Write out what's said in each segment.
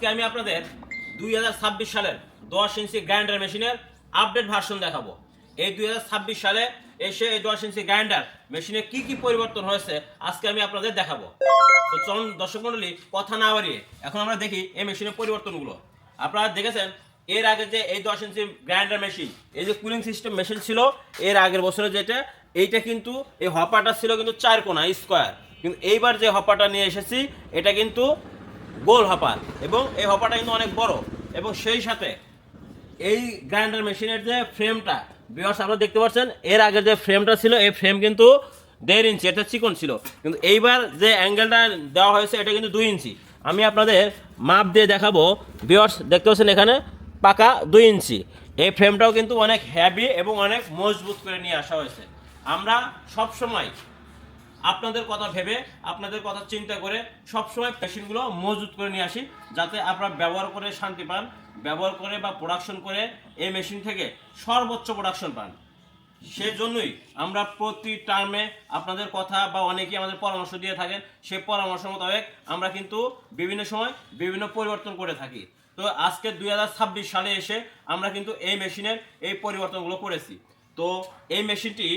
আজকে আমি আপনাদের দুই হাজার ছাব্বিশ সালের দশ ইঞ্চি গ্রাইন্ডার মেশিনের আপডেট ভার্সন দেখাবো। এই দুই হাজার ছাব্বিশ সালে এসে এই দশ ইঞ্চি গ্রাইন্ডার মেশিনে কি কি পরিবর্তন হয়েছে আজকে আমি আপনাদের দেখাবো। তো চলুন দর্শক মন্ডলী কথা না বাড়িয়ে এখন আমরা দেখি এই মেশিনের পরিবর্তনগুলো। আপনারা দেখেছেন, এর আগে যে এই দশ ইঞ্চি গ্রাইন্ডার মেশিন, এই যে কুলিং সিস্টেম মেশিন ছিল, এর আগের বছরে যেটা, এইটা কিন্তু এই হপাটা ছিল কিন্তু চার কোনা, স্কোয়ার। কিন্তু এইবার যে হপারটা নিয়ে এসেছি, এটা কিন্তু গোল হপার এবং এই হপারটা কিন্তু অনেক বড়। এবং সেই সাথে এই গ্রাইন্ডার মেশিনের যে ফ্রেমটা বিয়ার্স আপনারা দেখতে পাচ্ছেন, এর আগে যে ফ্রেমটা ছিল, এই ফ্রেম কিন্তু দেড় ইঞ্চি, এটা চিকন ছিল। কিন্তু এইবার যে অ্যাঙ্গেলটা দেওয়া হয়েছে, এটা কিন্তু দুই ইঞ্চি। আমি আপনাদের মাপ দিয়ে দেখাবো। বিয়ার্স দেখতে পাচ্ছেন এখানে, পাকা দুই ইঞ্চি। এই ফ্রেমটাও কিন্তু অনেক হ্যাভি এবং অনেক মজবুত করে নিয়ে আসা হয়েছে। আমরা সব সময় আপনাদের কথা ভেবে, আপনাদের কথা চিন্তা করে সবসময় মেশিনগুলো মজুত করে নিয়ে আসি, যাতে আপনারা ব্যবহার করে শান্তি পান, ব্যবহার করে বা প্রোডাকশন করে এই মেশিন থেকে সর্বোচ্চ প্রোডাকশন পান। সেজন্যই আমরা প্রতি টার্মে আপনাদের কথা বা অনেকেই আমাদের পরামর্শ দিয়ে থাকেন সেই পরামর্শ মোতাবেক আমরা কিন্তু বিভিন্ন সময় বিভিন্ন পরিবর্তন করে থাকি। তো আজকে দুই হাজার ছাব্বিশ সালে এসে আমরা কিন্তু এই মেশিনের এই পরিবর্তনগুলো করেছি। তো এই মেশিনটি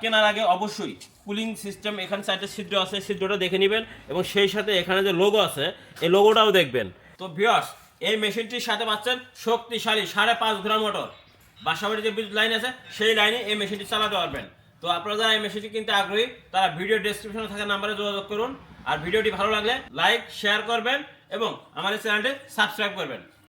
কেনার আগে অবশ্যই কুলিং সিস্টেম এখানে চারটে ছিদ্র আছে, ছিদ্রটা দেখে নেবেন এবং সেই সাথে এখানে যে লোগো আছে, এই লোগোটাও দেখবেন। তো ভিওস এই মেশিনটির সাথে পাচ্ছেন শক্তিশালী সাড়ে পাঁচ গ্রাম মোটর বাসাবাড়ি যে বিদ্যুৎ লাইন আছে, সেই লাইনে এই মেশিনটি চালাতে পারবেন। তো আপনারা যারা এই মেশিনটি কিনতে আগ্রহী, তারা ভিডিও ডেসক্রিপশনে থাকা নাম্বারে যোগাযোগ করুন। আর ভিডিওটি ভালো লাগলে লাইক শেয়ার করবেন এবং আমাদের চ্যানেলটি সাবস্ক্রাইব করবেন।